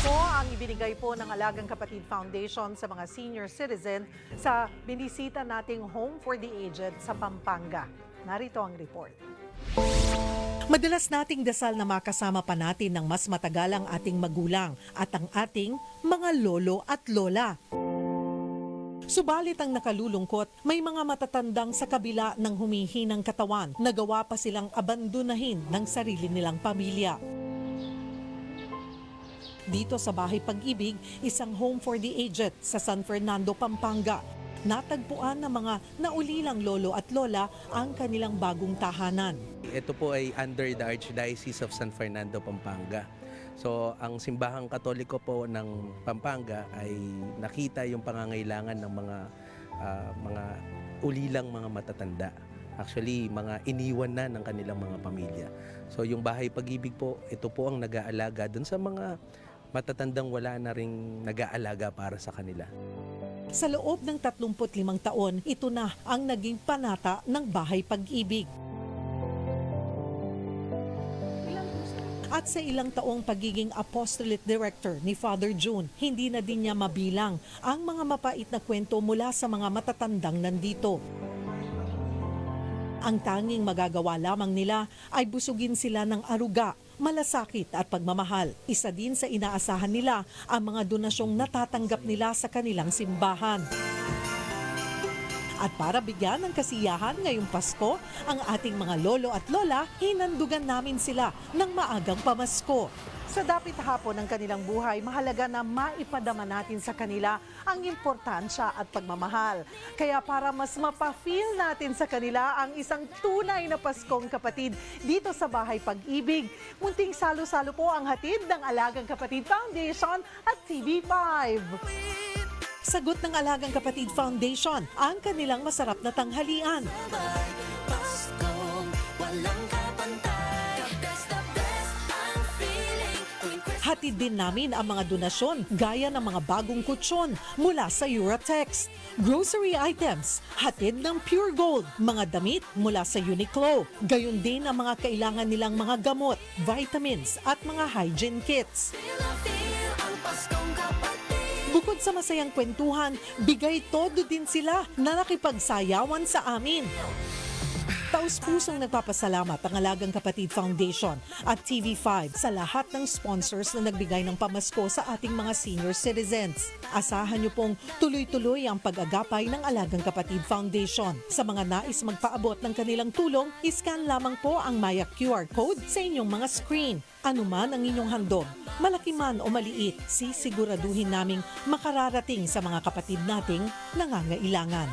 po ang ibinigay po ng Alagang Kapatid Foundation sa mga senior citizen sa binisita nating Home for the Aged sa Pampanga. Narito ang report. Madalas nating dasal na makasama pa natin ng mas matagalang ating magulang at ang ating mga lolo at lola. Subalit ang nakalulungkot, may mga matatandang sa kabila ng humihinang katawan, nagawa pa silang abandonahin ng sarili nilang pamilya. Dito sa Bahay Pag-ibig, isang home for the aged sa San Fernando, Pampanga. Natagpuan ng mga naulilang lolo at lola ang kanilang bagong tahanan. Ito po ay under the Archdiocese of San Fernando, Pampanga. So, ang simbahang katoliko po ng Pampanga ay nakita yung pangangailangan ng mga ah, mga ulilang mga matatanda. Actually, mga iniwan na ng kanilang mga pamilya. So, yung bahay pag-ibig po, ito po ang nag-aalaga dun sa mga matatandang wala na ring nag-aalaga para sa kanila. Sa loob ng 35 taon, ito na ang naging panata ng Bahay Pag-ibig. At sa ilang taong pagiging apostolate director ni Father June, hindi na din niya mabilang ang mga mapait na kwento mula sa mga matatandang nandito. Ang tanging magagawa lamang nila ay busugin sila ng aruga, malasakit at pagmamahal. Isa din sa inaasahan nila ang mga donasyong natatanggap nila sa kanilang simbahan. At para bigyan ng kasiyahan ngayong Pasko, ang ating mga lolo at lola, hinandugan namin sila ng maagang pamasko. Sa dapit hapon ng kanilang buhay, mahalaga na maipadama natin sa kanila ang importansya at pagmamahal. Kaya para mas mapa-feel natin sa kanila ang isang tunay na Paskong kapatid dito sa Bahay Pag-ibig, munting salo-salo po ang hatid ng Alagang Kapatid Foundation at TV5. Sagot ng Alagang Kapatid Foundation ang kanilang masarap na tanghalian. Hatid din namin ang mga donasyon gaya ng mga bagong kutsyon mula sa Eurotex. Grocery items, hatid ng Pure Gold, mga damit mula sa Uniqlo. Gayon din ang mga kailangan nilang mga gamot, vitamins at mga hygiene kits. Bukod sa masayang kwentuhan, bigay todo din sila na nakipagsayawan sa amin. Taus-pusong nagpapasalamat ang Alagang Kapatid Foundation at TV5 sa lahat ng sponsors na nagbigay ng pamasko sa ating mga senior citizens. Asahan niyo pong tuloy-tuloy ang pag-agapay ng Alagang Kapatid Foundation. Sa mga nais magpaabot ng kanilang tulong, iscan lamang po ang Maya QR code sa inyong mga screen. Ano man ang inyong handog, malaki man o maliit, sisiguraduhin naming makararating sa mga kapatid nating nangangailangan.